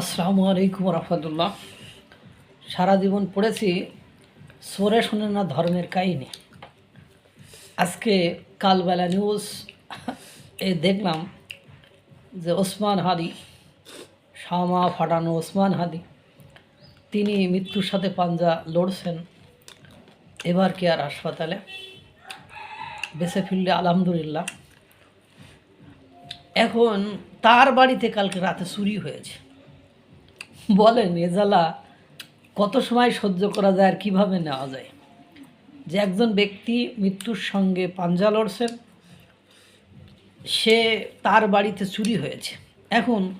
আসসালামু আলাইকুম রহমতুল্লাহ সারা জীবন পড়েছি সরে শোনে না ধর্মের কাহিনী। আজকে কালবেলা নিউজ এ দেখলাম যে ওসমান হাদি, শামা ফাটানো ওসমান হাদি, তিনি মৃত্যুর সাথে পাঞ্জা লড়ছেন, এবার কি আর হাসপাতালে? বেঁচে ফিরলে আলহামদুলিল্লাহ। এখন তার বাড়িতে কালকে রাতে চুরি হয়েছে। বলেন, এ জ্বালা কত সময় সহ্য করা যায় আর কীভাবে নেওয়া যায়? যে একজন ব্যক্তি মৃত্যুর সঙ্গে পাঞ্জা লড়ছেন, সে তার বাড়িতে চুরি হয়েছে। এখন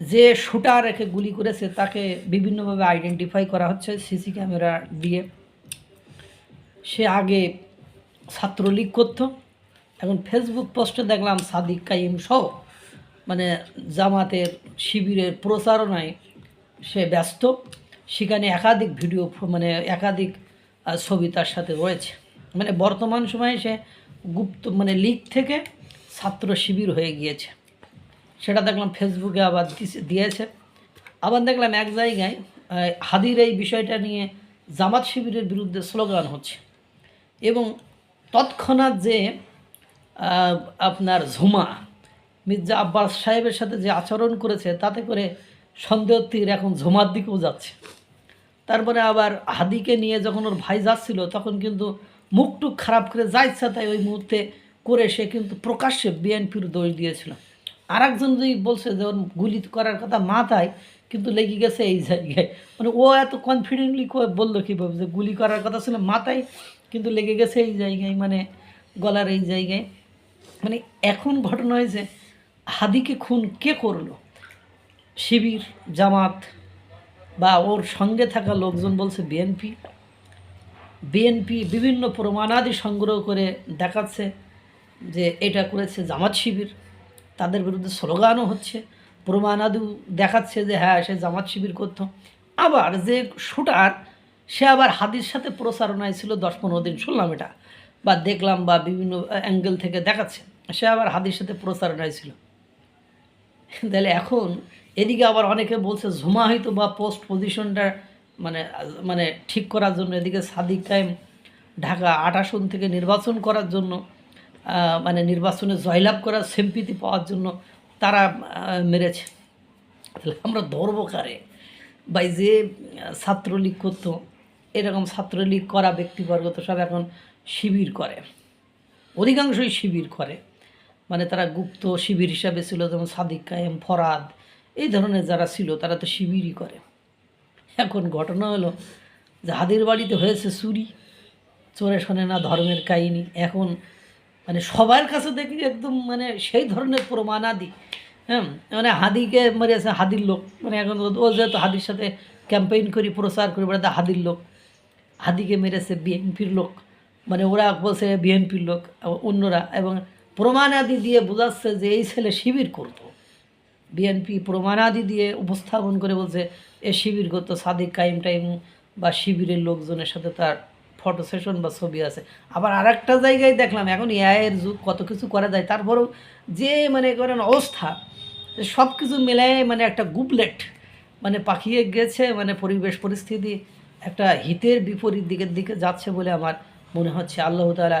যে শুটার রেখে গুলি করেছে, তাকে বিভিন্নভাবে আইডেন্টিফাই করা হচ্ছে, সিসি ক্যামেরা দিয়ে। সে আগে ছাত্রলীগ করতো, এখন ফেসবুক পোস্টে দেখলাম সাদিক কাইম সহ মানে জামাতের শিবিরের প্রচারণায় সে ব্যস্ত। সেখানে একাধিক ভিডিও মানে একাধিক ছবি তার সাথে রয়েছে। মানে বর্তমান সময়ে সে গুপ্ত মানে লিগ থেকে ছাত্র শিবির হয়ে গিয়েছে। সেটা দেখলাম ফেসবুকে আবার দিয়েছে। আবার দেখলাম এক জায়গায় হাদির এই বিষয়টা নিয়ে জামাত শিবিরের বিরুদ্ধে স্লোগান হচ্ছে। এবং তৎক্ষণাৎ যে আপনার ঝুমা মির্জা আব্বাস সাহেবের সাথে যে আচরণ করেছে, তাতে করে সন্দেহ তীর এখন ঝুমার দিকেও যাচ্ছে। তারপরে আবার হাদিকে নিয়ে যখন ওর ভাই যাচ্ছিল, তখন কিন্তু মুখটুক খারাপ করে যা ইচ্ছা তাই ওই মুহূর্তে করে সে কিন্তু প্রকাশ্যে বিএনপির দোষ দিয়েছিল। আর একজন যদি বলছে যে ওর গুলি করার কথা মাথায় কিন্তু লেগে গেছে এই জায়গায়। মানে ও এত কনফিডেন্টলি বলল কীভাবে যে গুলি করার কথা ছিল মাথায় কিন্তু লেগে গেছে এই জায়গায় মানে গলার এই জায়গায়। মানে এখন ঘটনা হয়েছে হাদিকে খুন কে করল? শিবির, জামাত বা ওর সঙ্গে থাকা লোকজন বলছে বিএনপি। বিএনপি বিভিন্ন প্রমাণাদি সংগ্রহ করে দেখাচ্ছে যে এটা করেছে জামাত শিবির। তাদের বিরুদ্ধে স্লোগানও হচ্ছে প্রমাণাদু দেখাচ্ছে যে হ্যাঁ সে জামাত শিবির করতো। আবার যে শুটার, সে আবার হাদির সাথে প্রচারণায় ছিল দশ পনেরো দিন, শুনলাম এটা। বা দেখলাম বা বিভিন্ন অ্যাঙ্গেল থেকে দেখাচ্ছে, সে আবার হাদির সাথে প্রচারণায় ছিল। তাহলে এখন এদিকে আবার অনেকে বলছে ঝুমা হয়তো বা পোস্ট পজিশনটা মানে মানে ঠিক করার জন্য, এদিকে সাদিক কায়েম ঢাকা আট আসন থেকে নির্বাচন করার জন্য মানে নির্বাচনে জয়লাভ করার সেম্পিতি পাওয়ার জন্য তারা মেরেছে। তাহলে আমরা ধরবো কারে? বা যে ছাত্রলীগ করতো, এরকম ছাত্রলীগ করা ব্যক্তিবর্গ তো সব এখন শিবির করে। অধিকাংশই শিবির করে। মানে তারা গুপ্ত শিবির হিসাবে ছিল, যেমন সাদিক কায়েম, ফরাদ, এই ধরনের যারা ছিল, তারা তো শিবিরই করে। এখন ঘটনা হলো যে হাদির বাড়িতে হয়েছে চুরি, চোরে শোনে না ধর্মের কাহিনী, এখন মানে সবার কাছে দেখি একদম মানে সেই ধরনের প্রমাণাদি। হ্যাঁ মানে হাদিকে মেরেছে হাদির লোক। মানে এখন ও যেহেতু হাদির সাথে ক্যাম্পেইন করি, প্রচার করি বেড়াতে হাদির লোক। হাদিকে মেরেছে বিএনপির লোক। মানে ওরা বলছে বিএনপির লোক, অন্যরা। এবং প্রমাণাদি দিয়ে বোঝাচ্ছে যে এই ছেলে শিবির করতো। বিএনপি প্রমাণাদি দিয়ে উপস্থাপন করে বলছে, এ শিবির করতো, সাদিক কাইম টাইম বা শিবিরের লোকজনের সাথে তার ফটো সেশন বা ছবি আছে। আবার আর একটা জায়গায় দেখলাম, এখন এআইয়ের যুগ, কত কিছু করা যায়, তারপরেও যে মানে করেন অবস্থা সব কিছু মিলাই মানে একটা গুবলেট মানে পাখিয়ে গেছে মানে পরিবেশ পরিস্থিতি একটা হিতের বিপরীত দিকের দিকে যাচ্ছে বলে আমার মনে হচ্ছে। আল্লাহ তাআলা